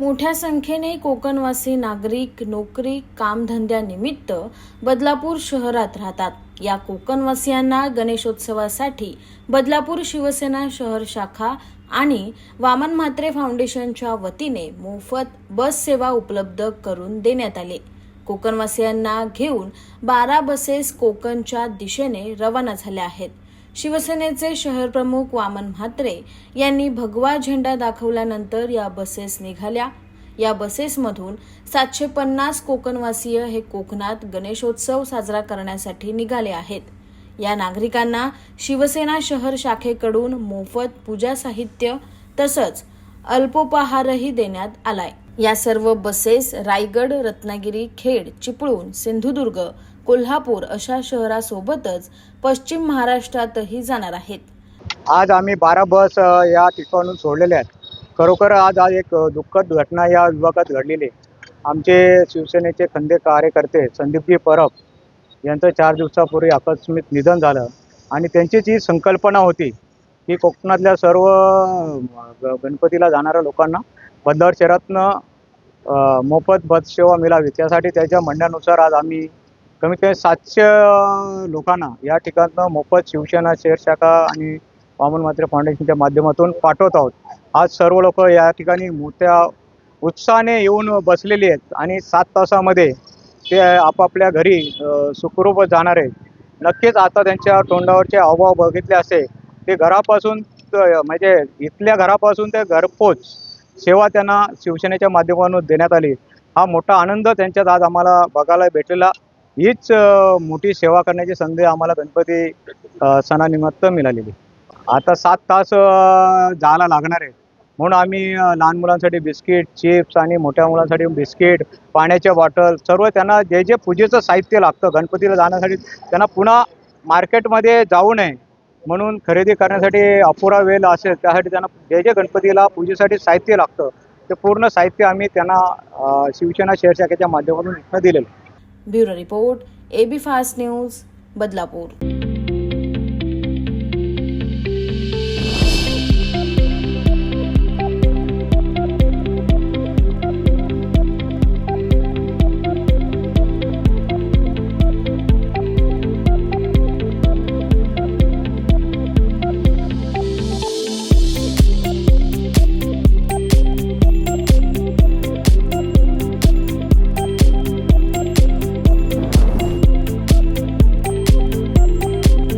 मोठ्या संख्येने कोकणवासी नागरिक नोकरी कामधंद्यानिमित्त बदलापूर शहरात राहतात. या कोकणवासियांना गणेशोत्सवासाठी बदलापूर शिवसेना शहर शाखा आणि वामन म्हात्रे फाउंडेशनच्या वतीने मोफत बस सेवा उपलब्ध करून देण्यात आली. कोकणवासियांना घेऊन बारा बसेस कोकणच्या दिशेने रवाना झाल्या आहेत. शिवसेनेचे शहर प्रमुख वामन म्हात्रे यांनी भगवा झेंडा दाखवल्यानंतर या बसेस निघाल्या. या बसेसमधून सातशे पन्नास कोकणवासीय हे कोकणात गणेशोत्सव साजरा करण्यासाठी निघाले आहेत. या नागरिकांना शिवसेना शहर शाखेकडून मोफत पूजा साहित्य तसंच अल्पोपहारही देण्यात आलाय. या सर्व बसेस रायगड रत्नागिरी खेड चिपळूण सिंधुदुर्ग कोल्हापूर अशा शहरासोबतच पश्चिम महाराष्ट्रातही जाणार आहेत. आज आम्ही बारा बस या ठिकाणून सोडलेल्या आहेत. खरोखर आज आज एक दुःखद घटना या विभागात घडलेली आहे. आमचे शिवसेनेचे खंदे कार्यकर्ते संदीपजी परब यांचं चार दिवसापूर्वी आकस्मिक निधन झालं आणि त्यांची जी संकल्पना होती की कोकणातल्या सर्व ग- गणपतीला जाणाऱ्या लोकांना बंदर शहरातनं मोफत बससेवा मिळावी. त्यासाठी त्याच्या म्हणण्यानुसार आज आम्ही कमीत कमी सातशे लोकांना या ठिकाणनं मोफत शिवसेना शेरशाखा आणि वामन मात्रे फाउंडेशनच्या माध्यमातून पाठवत आहोत. आज सर्व लोक या ठिकाणी मोठ्या उत्साहाने येऊन बसलेली आहेत आणि सात तासामध्ये ते आपापल्या घरी सुखरूप जाणार आहे नक्कीच आता त्यांच्या तोंडावरचे हावभाव बघितले असे ते घरापासून म्हणजे इथल्या घरापासून ते घरपोच सेवा त्यांना शिवसेनेच्या माध्यमातून देण्यात आली. हा मोठा आनंद त्यांच्यात आज आम्हाला बघायला भेटलेला हीच मोठी सेवा करण्याची संधी आम्हाला गणपती सणानिमित्त मिळालेली. आता सात तास जायला लागणार आहे. म्हणून आम्ही लहान मुलांसाठी बिस्किट चिप्स आणि मोठ्या मुलांसाठी बिस्किट पाण्याच्या बॉटल सर्व त्यांना जे जे पूजेचं साहित्य लागतं गणपतीला जाण्यासाठी त्यांना पुन्हा मार्केटमध्ये जाऊ नये. म्हणून खरेदी करण्यासाठी अपुरा वेळ असेल त्यासाठी त्यांना जे जे गणपतीला पूजेसाठी साहित्य लागतं ते पूर्ण साहित्य आम्ही त्यांना शिवसेना शेअर शाखेच्या माध्यमातून इथनं दिलेलं bureau report AB fast news Badlapur.